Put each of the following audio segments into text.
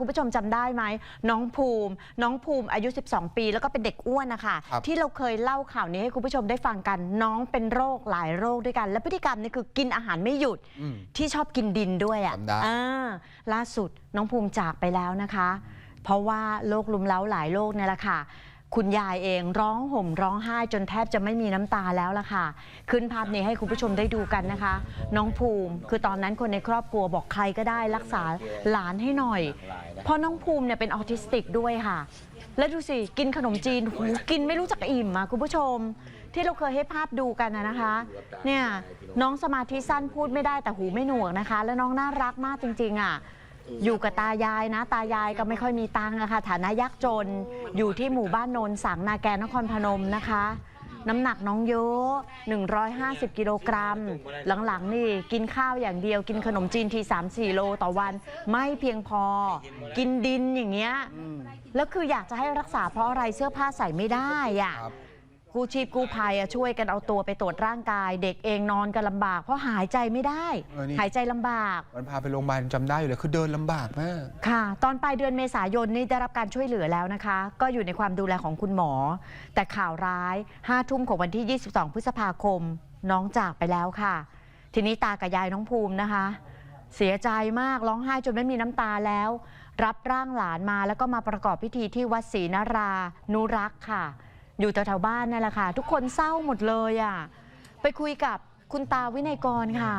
คุณผู้ชมจำได้ไหมน้องภูมิ น้องภูมิอายุ 12 ปี แล้วก็เป็นเด็กอ้วนนะคะครับที่เราเคยเล่าข่าวนี้ให้คุณผู้ชมได้ฟังกัน น้องเป็นโรคหลายโรคด้วยกัน และพฤติกรรมนี่คือกินอาหารไม่หยุดอืมที่ชอบกินดินด้วยอะจำได้อ่าล่าสุดน้องภูมิจากไปแล้วนะคะ เพราะว่าโรคลุมเล้าหลายโรคเนี่ยแหละค่ะ คุณยายเองร้องห่มร้องไห้จนแทบจะไม่มีน้ำตาแล้วล่ะค่ะ ขึ้นภาพนี้ให้คุณผู้ชมได้ดูกันนะคะ น้องภูมิ คือตอนนั้นคนในครอบครัวบอกใครก็ได้รักษาหลานให้หน่อย เพราะน้องภูมิเนี่ยเป็นออทิสติกด้วยค่ะ แล้วดูสิกินขนมจีนหูกินไม่รู้จักอิ่มอะคุณผู้ชม ที่เราเคยให้ภาพดูกันนะคะ เนี่ยน้องสมาธิสั้นพูดไม่ได้แต่หูไม่หนวกนะคะ แล้วน้องน่ารักมากจริง ๆ อะ อยู่กับตายายนะ ตายายก็ไม่ค่อยมีตังค์อะค่ะ ฐานะยากจน อยู่ที่หมู่บ้านโนนสังนาแกนครพนมนะคะ น้ำหนักน้องเยอะ 150 กิโลกรัม หลังๆ นี่กินข้าวอย่างเดียว กินขนมจีนที 3-4 โลต่อวัน ไม่เพียงพอ กินดินอย่างเงี้ย แล้วคืออยากจะให้รักษาเพราะอะไรเสื้อผ้าใส่ไม่ได้อะครับ กู้ชีพกู้ภัยอะช่วยกันเอาตัวไปตรวจร่างกาย เด็กเองนอนกันลำบาก เพราะหายใจไม่ได้ เออนี่ หายใจลำบาก มันพาไปโรงพยาบาลจำได้อยู่เลยคือเดินลำบากมาก ค่ะ ตอนปลายเดือนเมษายนนี่ได้รับการช่วยเหลือแล้วนะคะ ก็อยู่ในความดูแลของคุณหมอ แต่ข่าวร้าย5ทุ่มของวันที่ 22 พฤษภาคม น้องจากไปแล้วค่ะ ทีนี้ตากับยายน้องภูมินะคะ เสียใจมากร้องไห้จนไม่มีน้ำตาแล้ว รับร่างหลานมาแล้วก็มาประกอบพิธีที่วัดศรีนารา นุรักษ์ค่ะ อยู่แถวๆบ้านนั่นแหละค่ะ ทุกคนเศร้าหมดเลยอะไปคุยกับคุณตาวินัยกรค่ะ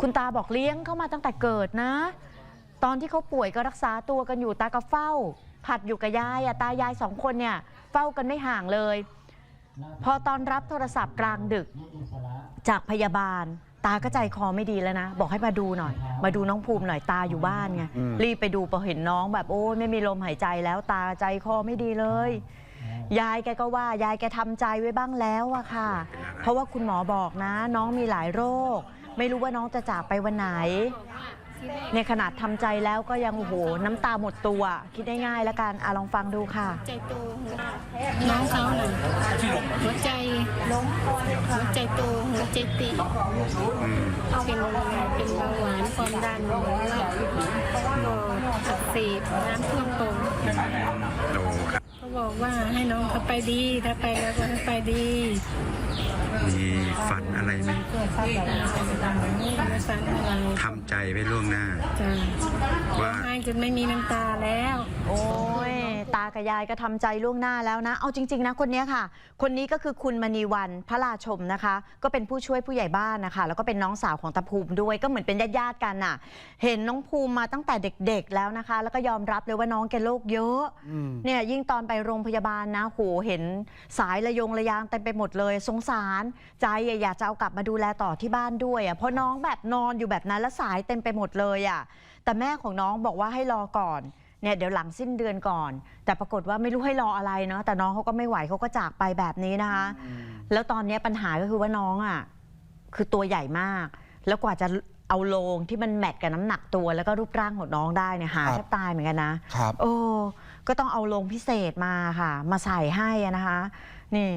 คุณตาบอกเลี้ยงเข้ามาตั้งแต่เกิดนะ ตอนที่เขาป่วยก็รักษาตัวกันอยู่ตาก็เฝ้า ผัดอยู่กับยายอะตายายสองคนเนี่ยเฝ้ากันไม่ห่างเลย พอตอนรับโทรศัพท์กลางดึกจากพยาบาล ตาก็ใจคอไม่ดีแล้วนะ บอกให้มาดูหน่อย มาดูน้องภูมิหน่อยตาอยู่บ้านไงอืมรีบไปดูพอเห็นน้องแบบโอ้ยไม่มีลมหายใจแล้วตาใจคอไม่ดีเลย ยายแกก็ว่ายายแกทำใจไว้บ้างแล้วอะค่ะ เพราะว่าคุณหมอบอกนะ น้องมีหลายโรค ไม่รู้ว่าน้องจะจากไปวันไหนเนี่ยขนาดทำใจแล้วก็ยังโอ้โหน้ำตาหมดตัว คิดง่ายๆแล้วกันอะลองฟังดูค่ะ ใจโตน้องเขาน่ะหัวใจล้มหัวใจโตหัวใจตีบเป็นเป็นเบาหวานความดันแล้วก็อักเสบน้ำท่วมตรง เขาบอกว่าให้น้องเขาไปดี ถ้าไปแล้วก็ให้ไปดีมีฝันอะไรไหมไม่ฟันอะไรทำใจไว้ล่วงหน้าจ้ะร้อว่างไห้จนไม่มีน้ำตาแล้ว โอ้ย ตากับยายก็ทำใจล่วงหน้าแล้วนะ เอาจริง ๆ นะคนเนี้ยค่ะ คนนี้ก็คือคุณมณีวันพระราชมนะคะ ก็เป็นผู้ช่วยผู้ใหญ่บ้านนะคะ แล้วก็เป็นน้องสาวของตาภูมิด้วย ก็เหมือนเป็นญาติๆกันน่ะ เห็นน้องภูมิมาตั้งแต่เด็กๆแล้วนะคะ แล้วก็ยอมรับเลยว่าน้องแกโรคเยอะอืมเนี่ยยิ่งตอนไปโรงพยาบาลนะโหเห็นสายระยงระยางเต็มไปหมดเลย สงสาร ใจอะอยากจะเอากลับมาดูแลต่อที่บ้านด้วยอะเพราะน้องแบบนอนอยู่แบบนั้นแล้วสายเต็มไปหมดเลยอะแต่แม่ของน้องบอกว่าให้รอก่อน เนี่ยเดี๋ยวหลังสิ้นเดือนก่อน แต่ปรากฏว่าไม่รู้ให้รออะไรเนาะแต่น้องเขาก็ไม่ไหวเขาก็จากไปแบบนี้นะคะ แล้วตอนนี้ปัญหาก็คือว่าน้องอะคือตัวใหญ่มาก แล้วกว่าจะเอาโลงที่มันแมทกับน้ำหนักตัวแล้วก็รูปร่างของน้องได้เนี่ยหาครับแทบตายเหมือนกันนะครับโอ้ก็ต้องเอาลงพิเศษมาค่ะ มาใส่ให้อะนะคะ นี่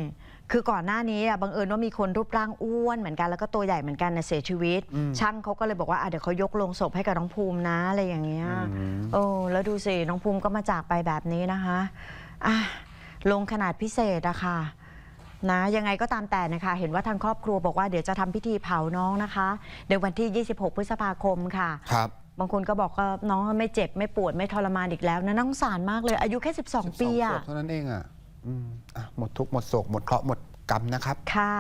คือก่อนหน้านี้อะบังเอิญว่ามีคนรูปร่างอ้วนเหมือนกันแล้วก็ตัวใหญ่เหมือนกันนะเสียชีวิต อืม ช่างเขาก็เลยบอกว่าอะเดี๋ยวเขายกลงศพให้กับน้องภูมินะอะไรอย่างเงี้ยอืมโอ้แล้วดูสิน้องภูมิก็มาจากไปแบบนี้นะคะอะลงขนาดพิเศษอะค่ะนะยังไงก็ตามแต่นะคะ เห็นว่าทางครอบครัวบอกว่าเดี๋ยวจะทำพิธีเผาน้องนะคะในวันที่ 26 พฤษภาคมค่ะ ครับ บางคนก็บอกว่าน้องไม่เจ็บไม่ปวดไม่ทรมานอีกแล้วนะน่าสงสารมากเลย อายุแค่ 12 ปี12ขอะวบเท่านั้นเองอะ อืมอะหมดทุกข์หมดโศกหมดเคราะห์หมดกรรมนะครับ ค่ะ